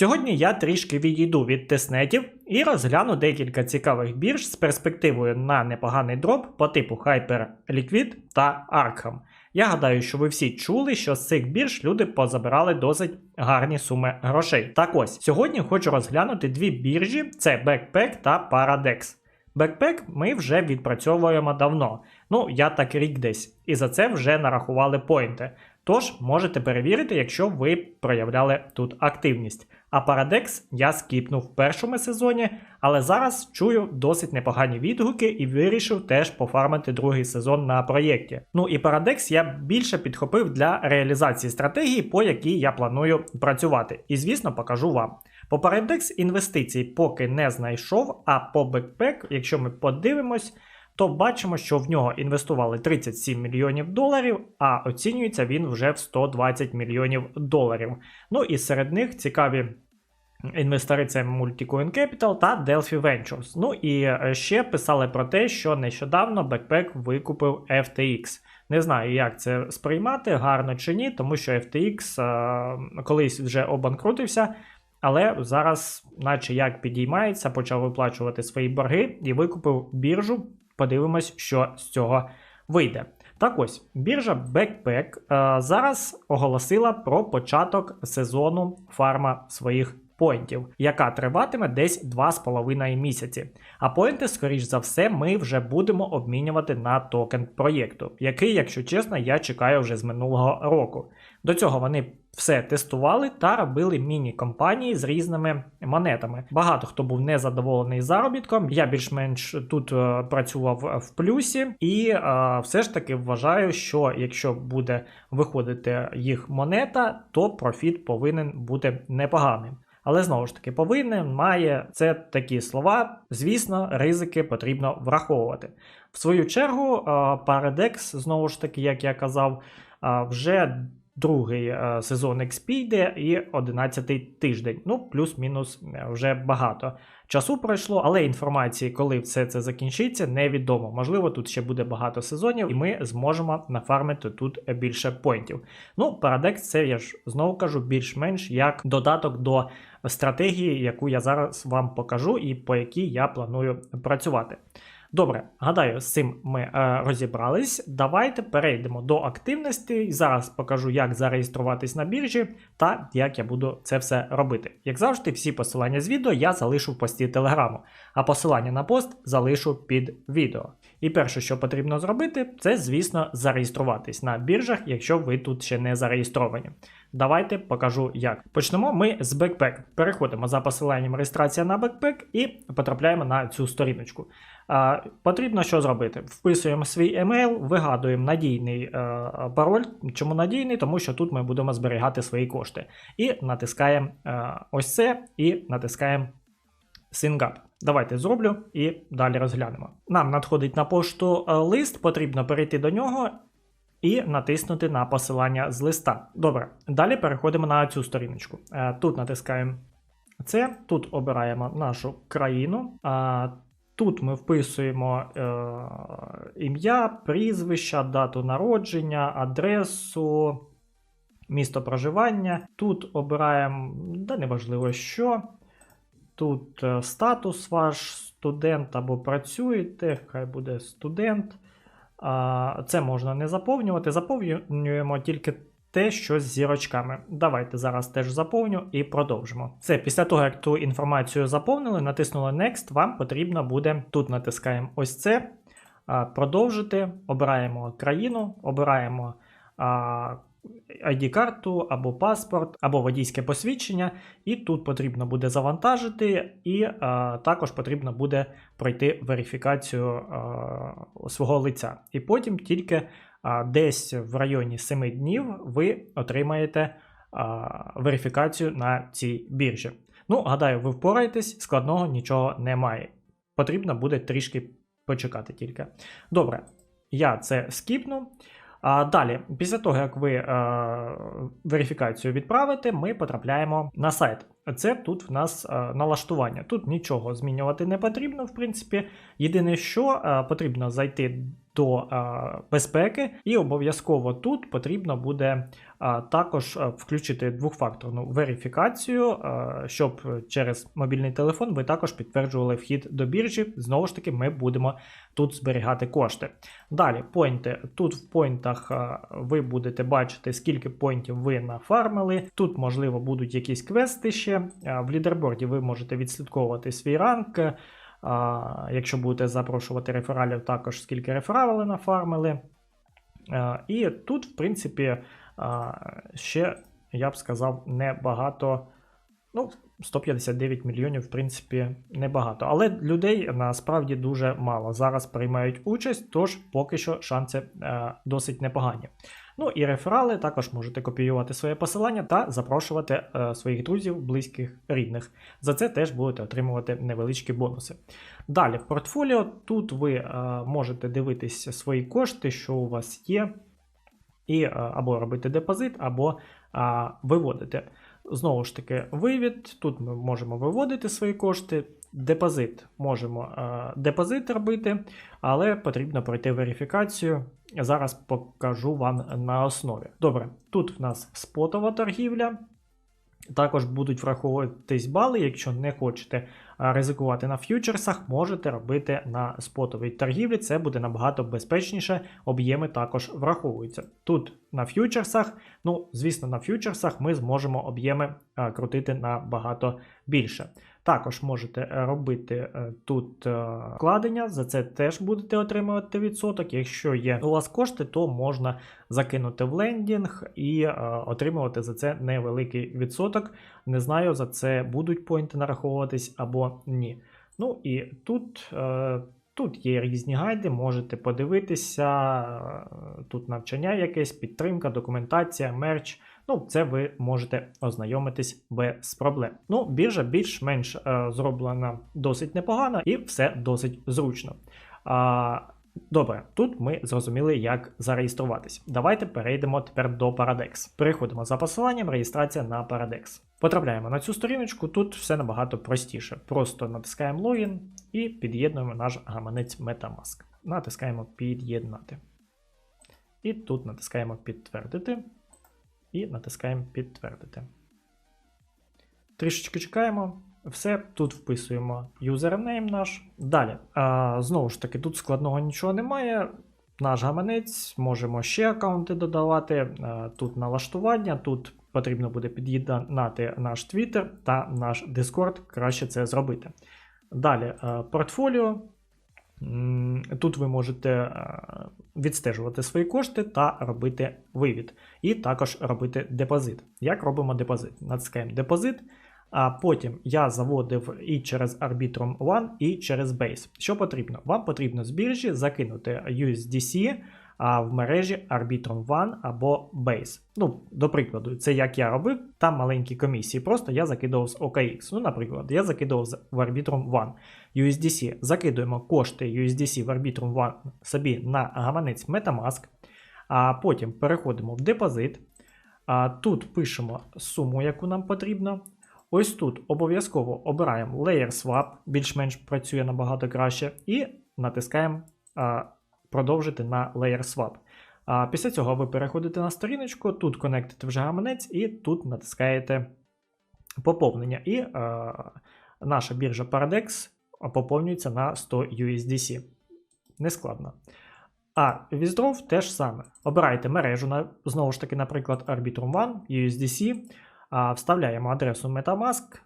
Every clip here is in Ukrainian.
Сьогодні я трішки відійду від тиснетів і розгляну декілька цікавих бірж з перспективою на непоганий дроп по типу Hyper Liquid та Arkham. Я гадаю, що ви всі чули, що з цих бірж люди позабирали досить гарні суми грошей. Так ось, сьогодні хочу розглянути дві біржі: це Backpack та Paradex. Backpack ми вже відпрацьовуємо давно. Ну, я так рік десь, і за це вже нарахували поінти. Тож можете перевірити, якщо ви проявляли тут активність. А Paradex я скіпнув в першому сезоні, але зараз чую досить непогані відгуки і вирішив теж пофармити другий сезон на проєкті. Ну і Paradex я більше підхопив для реалізації стратегії, по якій я планую працювати. І звісно, покажу вам. По Paradex інвестицій поки не знайшов, а по Backpack, якщо ми подивимось, то бачимо, що в нього інвестували 37 мільйонів доларів, а оцінюється він вже в 120 мільйонів доларів. Ну і серед них цікаві інвестори це Multicoin Capital та Delphi Ventures. Ну і е, ще писали про те, що нещодавно Backpack викупив FTX. Не знаю, як це сприймати, гарно чи ні, тому що FTX е, колись вже обанкрутився. Але зараз, наче як підіймається, почав виплачувати свої борги і викупив біржу. Подивимось, що з цього вийде. Так ось, біржа Backpack е, зараз оголосила про початок сезону фарма своїх поінтів, яка триватиме десь 2,5 місяці. А поінти, скоріш за все, ми вже будемо обмінювати на токен проєкту, який, якщо чесно, я чекаю вже з минулого року. До цього вони все тестували та робили міні-компанії з різними монетами. Багато хто був незадоволений заробітком. Я більш-менш тут е, працював в плюсі, і е, все ж таки вважаю, що якщо буде виходити їх монета, то профіт повинен бути непоганим. Але знову ж таки, повинен, має це такі слова. Звісно, ризики потрібно враховувати. В свою чергу, е, Paradex, знову ж таки, як я казав, е, вже другий е, сезон XP йде і 11-й тиждень. Ну, плюс-мінус е, вже багато часу пройшло, але інформації, коли все це закінчиться, невідомо. Можливо, тут ще буде багато сезонів, і ми зможемо нафармити тут більше поінтів. Ну, Парадекс, це я ж знову кажу, більш-менш як додаток до стратегії, яку я зараз вам покажу, і по якій я планую працювати. Добре, гадаю, з цим ми е, розібрались. Давайте перейдемо до активності. Зараз покажу, як зареєструватись на біржі та як я буду це все робити. Як завжди, всі посилання з відео я залишу в пості телеграму, а посилання на пост залишу під відео. І перше, що потрібно зробити, це, звісно, зареєструватись на біржах, якщо ви тут ще не зареєстровані. Давайте покажу як. Почнемо ми з Backpack. Переходимо за посиланням реєстрація на Backpack і потрапляємо на цю сторіночку. А, Потрібно що зробити? Вписуємо свій емейл, вигадуємо надійний е, пароль. Чому надійний? Тому що тут ми будемо зберігати свої кошти. І натискаємо е, ось це, і натискаємо SyncUp. Давайте зроблю і далі розглянемо. Нам надходить на пошту е, лист, потрібно перейти до нього і натиснути на посилання з листа. Добре, далі переходимо на цю сторіночку. Е, Тут натискаємо це, тут обираємо нашу країну. Тут ми вписуємо е, ім'я, прізвища, дату народження, адресу, місто проживання. Тут обираємо, да неважливо що. Тут е, статус ваш студент або працюєте, хай буде студент. Це можна не заповнювати. Заповнюємо тільки те, що з зірочками. Давайте зараз теж заповню і продовжимо. Це після того, як ту інформацію заповнили, натиснули Next, вам потрібно буде тут натискаємо ось це. Продовжити, обираємо країну, обираємо ID-карту або паспорт, або водійське посвідчення, і тут потрібно буде завантажити, і а, також потрібно буде пройти верифікацію а, свого лиця. І потім тільки а, десь в районі 7 днів ви отримаєте а, верифікацію на цій біржі. Ну, гадаю, ви впораєтесь, складного нічого немає. Потрібно буде трішки почекати тільки. Добре, я це скіпну. А далі, після того, як ви е, верифікацію відправите, ми потрапляємо на сайт. Це тут в нас е, налаштування. Тут нічого змінювати не потрібно, в принципі. Єдине, що е, потрібно зайти до е, безпеки, і обов'язково тут потрібно буде е, також е, включити двохфакторну верифікацію, щоб через мобільний телефон ви також підтверджували вхід до біржі. Знову ж таки, ми будемо тут зберігати кошти. Далі, поінти. Тут в поінтах ви будете бачити, скільки поінтів ви нафармили. Тут, можливо, будуть якісь квести ще. В лідерборді ви можете відслідковувати свій ранг. А, Якщо будете запрошувати рефералів, також скільки рефералів нафармили. Е, І тут, в принципі, а, ще, я б сказав, небагато. Ну, 159 мільйонів, в принципі, небагато. Але людей насправді дуже мало. Зараз приймають участь, тож поки що шанси е, досить непогані. Ну і реферали також можете копіювати своє посилання та запрошувати е, своїх друзів, близьких, рідних. За це теж будете отримувати невеличкі бонуси. Далі, в портфоліо тут ви е, можете дивитися свої кошти, що у вас є, і е, або робити депозит, або е, виводити. Знову ж таки, вивід. Тут ми можемо виводити свої кошти. Депозит можемо е, депозит робити, але потрібно пройти верифікацію. Зараз покажу вам на основі. Добре, тут в нас спотова торгівля. Також будуть враховуватись бали, якщо не хочете ризикувати на ф'ючерсах, можете робити на спотовій торгівлі. Це буде набагато безпечніше. Об'єми також враховуються. Тут на ф'ючерсах, ну, звісно, на ф'ючерсах ми зможемо об'єми крутити набагато більше. Також можете е, робити е, тут е, вкладення, за це теж будете отримувати відсоток. Якщо є у вас кошти, то можна закинути в лендінг і отримувати за це невеликий відсоток. Не знаю, за це будуть поінти нараховуватись або ні. Ну і тут. Тут є різні гайди, можете подивитися. Тут навчання якесь, підтримка, документація, мерч. Ну, це ви можете ознайомитись без проблем. Ну, біржа більш-менш е, зроблена досить непогано і все досить зручно. А, Добре, тут ми зрозуміли, як зареєструватись. Давайте перейдемо тепер до Paradex. Переходимо за посиланням реєстрація на Paradex. Потрапляємо на цю сторіночку, тут все набагато простіше. Просто натискаємо логін і під'єднуємо наш гаманець Metamask. Натискаємо під'єднати. І тут натискаємо підтвердити. І натискаємо підтвердити. Трішечки чекаємо. Все, тут вписуємо юзернейм наш. Далі. А, знову ж таки, тут складного нічого немає. Наш гаманець, можемо ще аккаунти додавати. А, тут налаштування, тут потрібно буде під'єднати наш Twitter та наш Discord. Краще це зробити. Далі, а, портфоліо. Тут ви можете відстежувати свої кошти та робити вивід. І також робити депозит. Як робимо депозит? Натискаємо депозит. А потім я заводив і через Arbitrum One, і через Base. Що потрібно? Вам потрібно з біржі закинути USDC а в мережі Arbitrum One або Base. Ну, до прикладу, це як я робив, там маленькі комісії. Просто я закидував з OKX. Ну, наприклад, я закидував в Arbitrum One USDC. Закидуємо кошти USDC в Arbitrum One собі на гаманець Metamask. А потім переходимо в депозит. А тут пишемо суму, яку нам потрібно. Ось тут обов'язково обираємо Layer Swap, більш-менш працює набагато краще, і натискаємо продовжити на Layer Swap. А після цього ви переходите на сторіночку, тут конектите вже гаманець, і тут натискаєте поповнення. І а, наша біржа Paradex поповнюється на 100 USDC. Нескладно. А Withdraw теж саме. Обирайте мережу, знову ж таки, наприклад, Arbitrum One, USDC. Вставляємо адресу Metamask,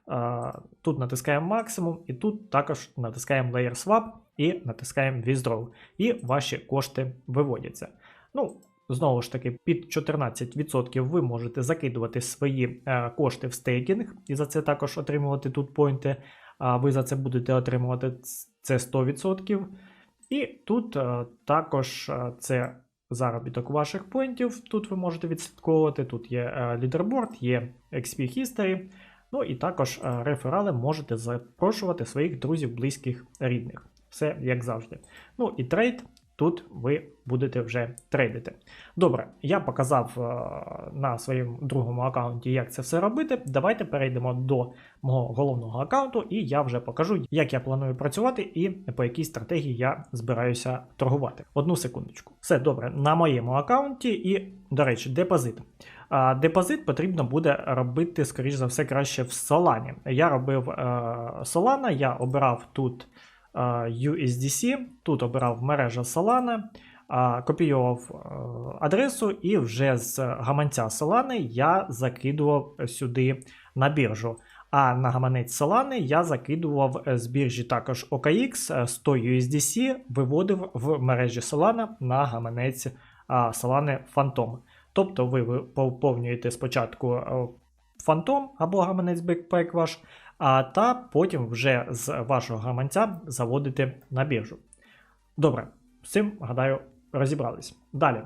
тут натискаємо максимум, і тут також натискаємо Layer Swap і натискаємо Withdraw. І ваші кошти виводяться. Ну, знову ж таки, під 14% ви можете закидувати свої е, кошти в стейкінг, і за це також отримувати тут поінти. Ви за це будете отримувати це 100%. І тут е, також е, це заробіток ваших поінтів. Тут ви можете відслідковувати. Тут є е, лідерборд, є XP History. Ну і також е, реферали можете запрошувати своїх друзів, близьких, рідних. Все як завжди. Ну і трейд. Тут ви будете вже трейдити. Добре, я показав е, на своєму другому аккаунті, як це все робити. Давайте перейдемо до мого головного аккаунту, і я вже покажу, як я планую працювати і по якій стратегії я збираюся торгувати. Одну секундочку. Все добре, на моєму аккаунті, і, до речі, депозит. Депозит потрібно буде робити, скоріш за все, краще в Solana. Я робив е, Solana, я обирав тут. Е, USDC, тут обирав мережа Solana, копіював е, адресу, і вже з гаманця Solana я закидував сюди на біржу. А на гаманець Solana я закидував е, з біржі також OKX е, 100 USDC, виводив в мережі Solana на гаманець а, Solana Phantom. Тобто ви поповнюєте спочатку е, Phantom або гаманець Backpack ваш, а та потім вже з вашого гаманця заводите на біржу. Добре, з цим, гадаю, розібрались. Далі.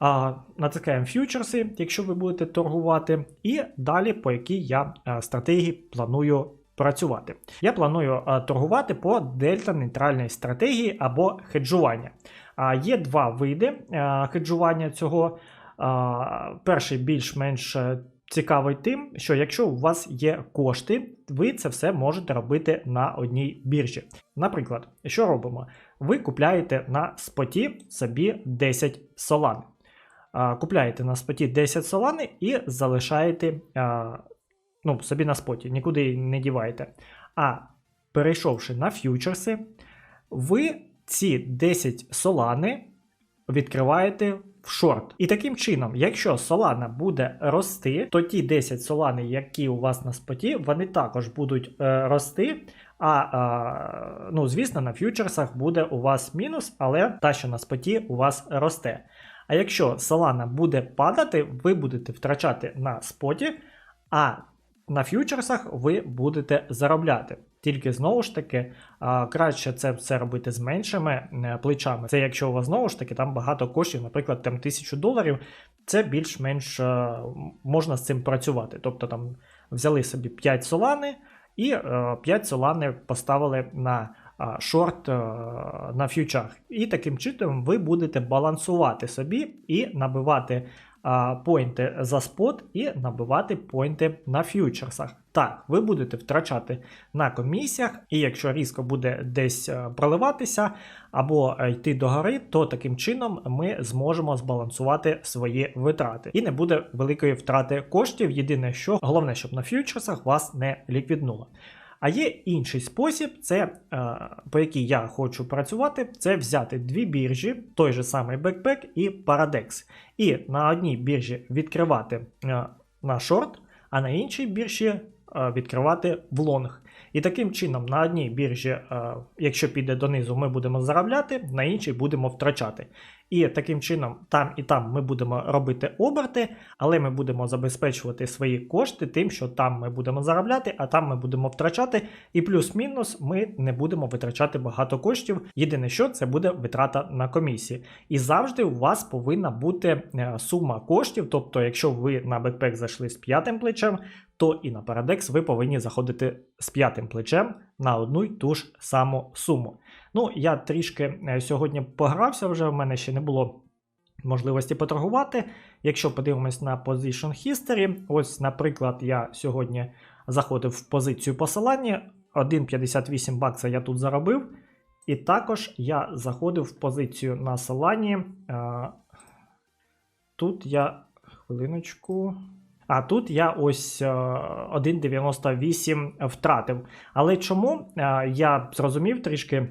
А, натискаємо фьючерси, якщо ви будете торгувати, і далі по якій я а, стратегії планую працювати. Я планую а, торгувати по дельта-нейтральній стратегії або хеджування. А, є два види а, хеджування цього. А, перший більш-менш е, цікавий тим, що якщо у вас є кошти, ви це все можете робити на одній біржі. Наприклад, що робимо? Ви купляєте на споті собі 10 солан. Купляєте на споті 10 солани і залишаєте ну, собі на споті, нікуди не діваєте. А перейшовши на фьючерси, ви ці 10 солани відкриваєте в шорт. І таким чином, якщо солана буде рости, то ті 10 солани, які у вас на споті, вони також будуть е, рости. А, а ну, звісно, на фьючерсах буде у вас мінус, але та, що на споті, у вас росте. А якщо Solana буде падати, ви будете втрачати на споті, а на фьючерсах ви будете заробляти. Тільки знову ж таки, краще це все робити з меншими е, плечами. Це якщо у вас знову ж таки там багато коштів, наприклад, там тисячу доларів, це більш-менш е, можна з цим працювати. Тобто там взяли собі 5 солани і е, 5 солани поставили на шорт е, на фьючах. І таким чином ви будете балансувати собі і набивати поінти за спот і набивати поінти на фьючерсах. Так, ви будете втрачати на комісіях, і якщо різко буде десь е, проливатися або е, йти догори, то таким чином ми зможемо збалансувати свої витрати. І не буде великої втрати коштів. Єдине, що головне, щоб на фьючерсах вас не ліквіднуло. А є інший спосіб, це е, по якій я хочу працювати, це взяти дві біржі, той же самий Backpack і Paradex. І на одній біржі відкривати на шорт, а на іншій біржі відкривати в лонг. І таким чином, на одній біржі, е, якщо піде донизу, ми будемо заробляти, на іншій будемо втрачати. І таким чином, там і там ми будемо робити оберти, але ми будемо забезпечувати свої кошти тим, що там ми будемо заробляти, а там ми будемо втрачати. І плюс-мінус ми не будемо витрачати багато коштів. Єдине, що це буде витрата на комісії. І завжди у вас повинна бути е, сума коштів. Тобто, якщо ви на бекпек зайшли з п'ятим плечем, то і на Paradex ви повинні заходити з п'ятим плечем на одну й ту ж саму суму. Ну, я трішки е, сьогодні погрався вже, в мене ще не було можливості поторгувати. Якщо подивимось на Position History, ось, наприклад, я сьогодні заходив в позицію посилання, 1,58 бакса я тут заробив. І також я заходив в позицію на Solana. Е, Тут я хвилиночку. А тут я ось е, 1,98 втратив. Але чому е, я зрозумів трішки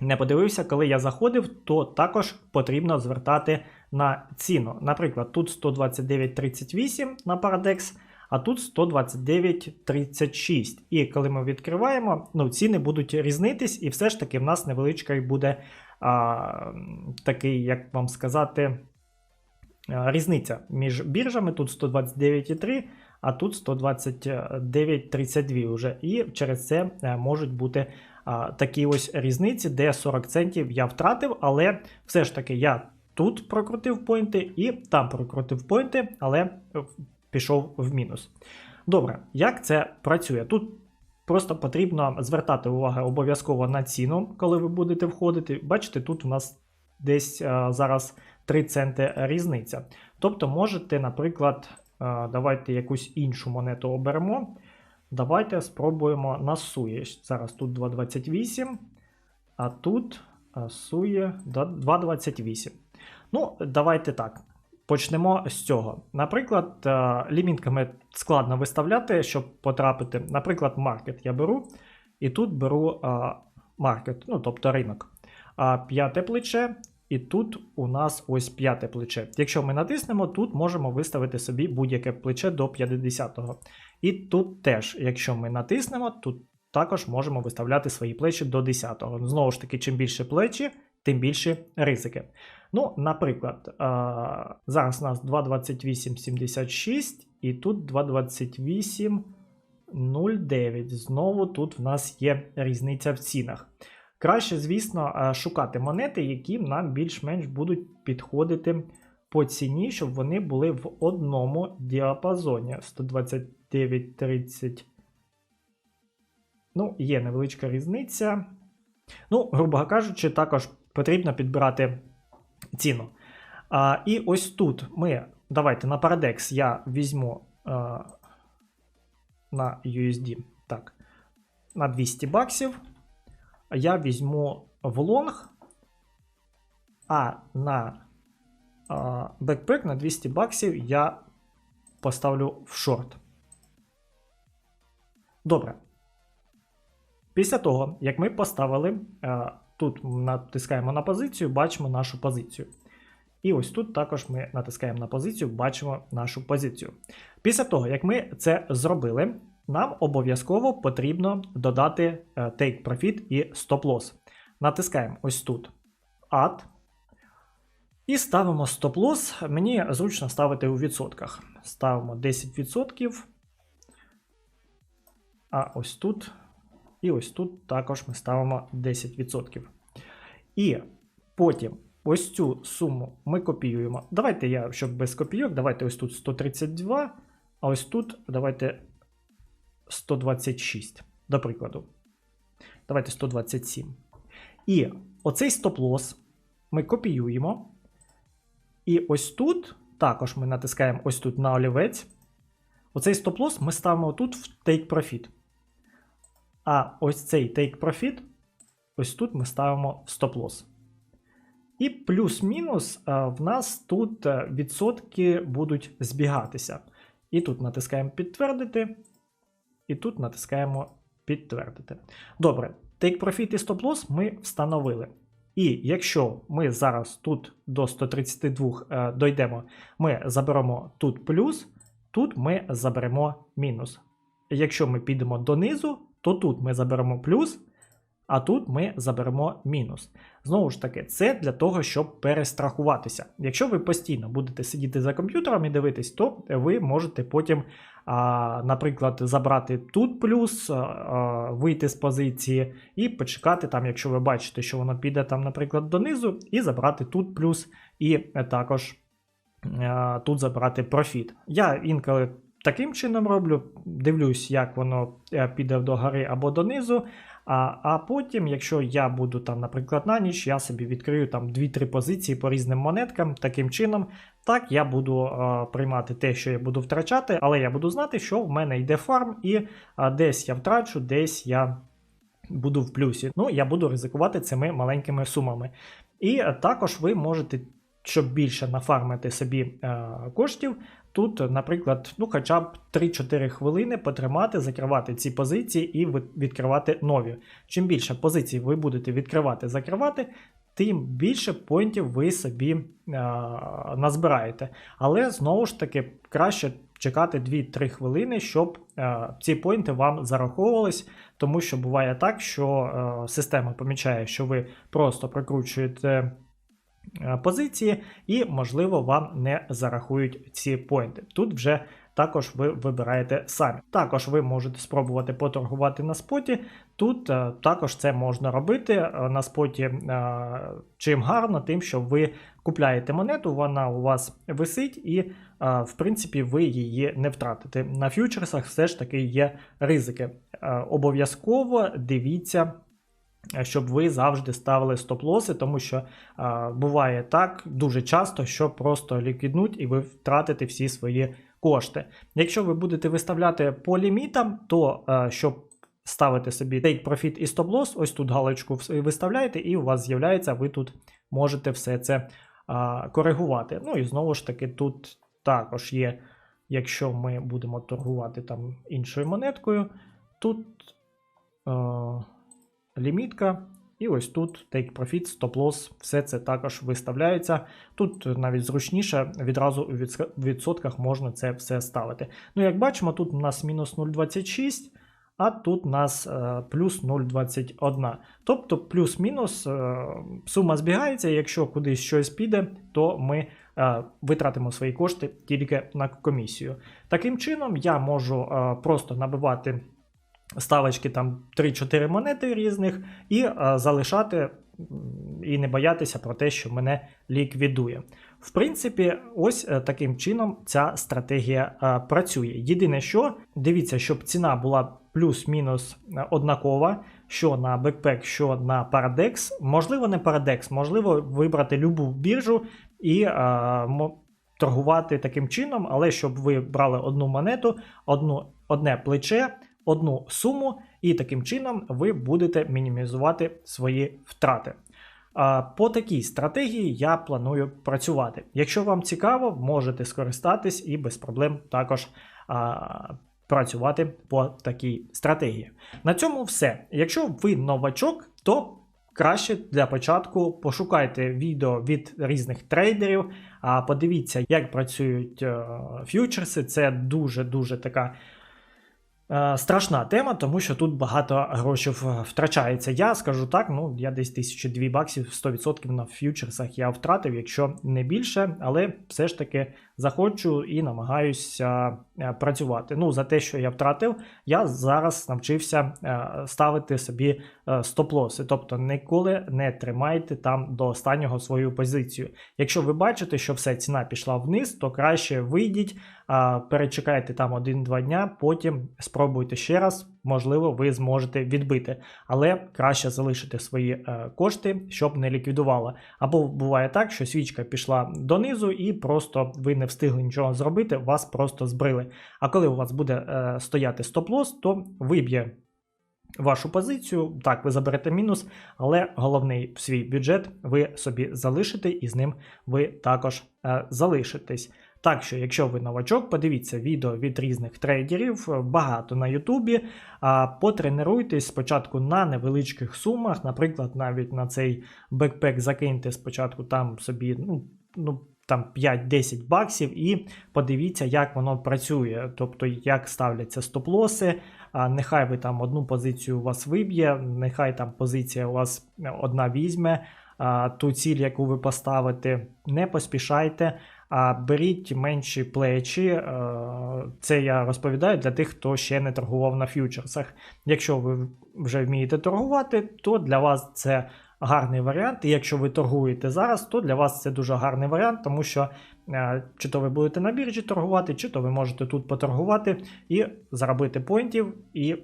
не подивився, коли я заходив, то також потрібно звертати на ціну. Наприклад, тут 129,38 на Paradex, а тут 129,36. І коли ми відкриваємо, ну, ціни будуть різнитись, і все ж таки в нас невеличкий буде а, такий, як вам сказати, різниця між біржами. Тут 129,3, а тут 129,32 вже. І через це е, можуть бути такі ось різниці, де 40 центів я втратив, але все ж таки я тут прокрутив поінти, і там прокрутив поінти, але е, пішов в мінус. Добре, як це працює? Тут просто потрібно звертати увагу обов'язково на ціну, коли ви будете входити. Бачите, тут у нас десь е, зараз 3 центи різниця. Тобто можете, наприклад, е, давайте якусь іншу монету оберемо. Давайте спробуємо на сує. Зараз тут 2,28, а тут е, сує 2,28. Ну, давайте так. Почнемо з цього. Наприклад, е, лімітками складно виставляти, щоб потрапити. Наприклад, маркет я беру, і тут беру маркет, ну тобто ринок. П'яте плече, і тут у нас ось п'яте плече. Якщо ми натиснемо, тут можемо виставити собі будь-яке плече до 50-го. І тут теж, якщо ми натиснемо, тут також можемо виставляти свої плечі до 10-го. Знову ж таки, чим більше плечі, тим більше ризики. Ну, наприклад, зараз у нас 2,28,76 і тут 2,28,09. Знову тут в нас є різниця в цінах. Краще, звісно, шукати монети, які нам більш-менш будуть підходити по ціні, щоб вони були в одному діапазоні 129,30. Ну, є невеличка різниця. Ну, грубо кажучи, також потрібно підбирати ціну. А, І ось тут ми. Давайте на Paradex я візьму а, на USD так, на 200 баксів. Я візьму в лонг, а на бекпек на 200 баксів я поставлю в шорт. Добре. Після того, як ми поставили, тут натискаємо на позицію, бачимо нашу позицію. І ось тут також ми натискаємо на позицію, бачимо нашу позицію. Після того, як ми це зробили, нам обов'язково потрібно додати е, Take Profit і Stop Loss. Натискаємо ось тут Add. І ставимо Stop Loss. Мені зручно ставити у відсотках. Ставимо 10%. А ось тут. І ось тут також ми ставимо 10%. І потім ось цю суму ми копіюємо. Давайте я, щоб без копійок, давайте ось тут 132, а ось тут давайте 126, до прикладу. Давайте 127. І оцей стоп-лосс ми копіюємо. І ось тут також ми натискаємо ось тут на олівець. Оцей стоп-лосс ми ставимо тут в Take Profit. А ось цей Take Profit, ось тут ми ставимо в стоп-лосс. І плюс-мінус в нас тут е, відсотки будуть збігатися. І тут натискаємо підтвердити. І тут натискаємо підтвердити. Добре, Take Profit і Stop Loss ми встановили. І якщо ми зараз тут до 132 е, дойдемо, ми заберемо тут плюс, тут ми заберемо мінус. Якщо ми підемо донизу, то тут ми заберемо плюс, а тут ми заберемо мінус. Знову ж таки, це для того, щоб перестрахуватися. Якщо ви постійно будете сидіти за комп'ютером і дивитись, то ви можете потім, а, наприклад, забрати тут плюс, а, вийти з позиції і почекати, там, якщо ви бачите, що воно піде, там, наприклад, донизу, і забрати тут плюс, і також а, тут забрати профіт. Я інколи. Таким чином роблю, дивлюсь, як воно е, піде до гори або донизу. А а потім, якщо я буду там, наприклад, на ніч, я собі відкрию там 2-3 позиції по різним монеткам. Таким чином, так я буду а, приймати те, що я буду втрачати, але я буду знати, що в мене йде фарм, і а, десь я втрачу, десь я буду в плюсі. Ну, я буду ризикувати цими маленькими сумами. І а, також ви можете. Щоб більше нафармити собі е, коштів, Тут, наприклад, ну хоча б 3-4 хвилини потримати, закривати ці позиції і відкривати нові. Чим більше позицій ви будете відкривати, закривати, тим більше поінтів ви собі а, назбираєте. Але знову ж таки краще чекати 2-3 хвилини, щоб а, ці поінти вам зараховувались, тому що буває так, що а, система помічає, що ви просто прокручуєте. Е, позиції, і, можливо, вам не зарахують ці поінти. Тут вже також ви вибираєте самі. Також ви можете спробувати поторгувати на споті. Тут е, також це можна робити е, на споті. Чим гарно, тим, що ви купляєте монету, вона у вас висить, і в принципі ви її не втратите. На фьючерсах все ж таки є ризики. Обов'язково дивіться. Е, Щоб ви завжди ставили стоп-лоси, тому що а, буває так дуже часто, що просто ліквіднуть і ви втратите всі свої кошти. Якщо ви будете виставляти по лімітам, то а, щоб ставити собі take profit і стоп-лосс, ось тут галочку виставляєте, і у вас з'являється, ви тут можете все це а, коригувати. Ну і знову ж таки, тут також є, якщо ми будемо торгувати там іншою монеткою, тут. Е, лімітка. І ось тут take profit, stop loss, все це також виставляється. Тут навіть зручніше, відразу у відсотках можна це все ставити. Ну, як бачимо, тут у нас мінус 0,26, а тут у нас е, плюс 0,21. Тобто плюс-мінус е, сума збігається, якщо кудись щось піде, то ми е, витратимо свої кошти тільки на комісію. Таким чином, я можу просто набивати ставочки там 3-4 монети різних і е, залишати і не боятися про те, що мене ліквідує. В принципі, ось е, таким чином ця стратегія е, працює. Єдине, що дивіться, щоб ціна була плюс-мінус однакова, що на Backpack, що на Paradex. Можливо, не Paradex, можливо, вибрати любу біржу і мо- торгувати таким чином, але щоб ви брали одну монету, одну, одне плече, одну суму, і таким чином ви будете мінімізувати свої втрати. По такій стратегії я планую працювати. Якщо вам цікаво, можете скористатись і без проблем також а, працювати по такій стратегії. На цьому все. Якщо ви новачок, то краще для початку пошукайте відео від різних трейдерів, а подивіться, як працюють е, ф'ючерси. Це дуже-дуже така Е, Страшна тема, тому що тут багато грошей втрачається. Я скажу так, ну я десь 1002 баксів 100% на ф'ючерсах я втратив, якщо не більше, але все ж таки захочу і намагаюся е, працювати. Ну, за те, що я втратив, я зараз навчився е, ставити собі е, стоп-лоси. Тобто ніколи не тримайте там до останнього свою позицію. Якщо ви бачите, що все ціна пішла вниз, то краще вийдіть, перечекайте там 1-2 дня, потім спробуйте ще раз, можливо, ви зможете відбити. Але краще залишити свої е, кошти, щоб не ліквідувало. Або буває так, що свічка пішла донизу і просто ви не встигли нічого зробити, вас просто збрили. А коли у вас буде е, стояти стоп-лосс, то виб'є вашу позицію. Так, ви заберете мінус, але головний свій бюджет ви собі залишите, і з ним ви також е, залишитесь. Так що, якщо ви новачок, подивіться відео від різних трейдерів, е, багато на Ютубі. А потренуйтесь спочатку на невеличких сумах, наприклад, навіть на цей бекпек закиньте спочатку там собі, ну, ну там 5-10 баксів, і подивіться, як воно працює, тобто як ставляться стоп-лоси. Нехай ви там одну позицію у вас виб'є, нехай там позиція у вас одна візьме. Ту ціль, яку ви поставите, не поспішайте, а беріть менші плечі. Е, Це я розповідаю для тих, хто ще не торгував на ф'ючерсах. Якщо ви вже вмієте торгувати, то для вас це гарний варіант. І якщо ви торгуєте зараз, то для вас це дуже гарний варіант, тому що е, чи то ви будете на біржі торгувати, чи то ви можете тут поторгувати і заробити поінтів. І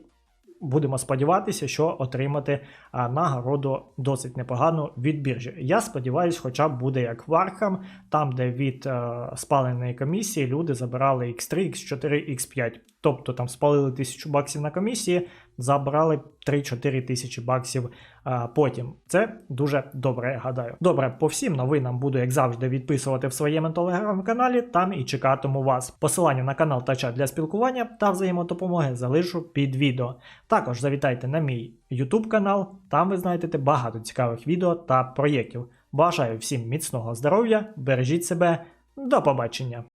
будемо сподіватися, що отримати нагороду досить непогану від біржі. Я сподіваюся, хоча б буде як в Arkham, там, де від е, спаленої комісії люди забирали X3, X4, X5. Тобто там спалили 1000 баксів на комісії, забрали 3-4 тисячі баксів а, потім. Це дуже добре, я гадаю. Добре, по всім новинам буду, як завжди, відписувати в своєму телеграм-каналі, там і чекатиму вас. Посилання на канал та чат для спілкування та взаємодопомоги залишу під відео. Також завітайте на мій YouTube канал, там ви знайдете багато цікавих відео та проєктів. Бажаю всім міцного здоров'я, бережіть себе, до побачення!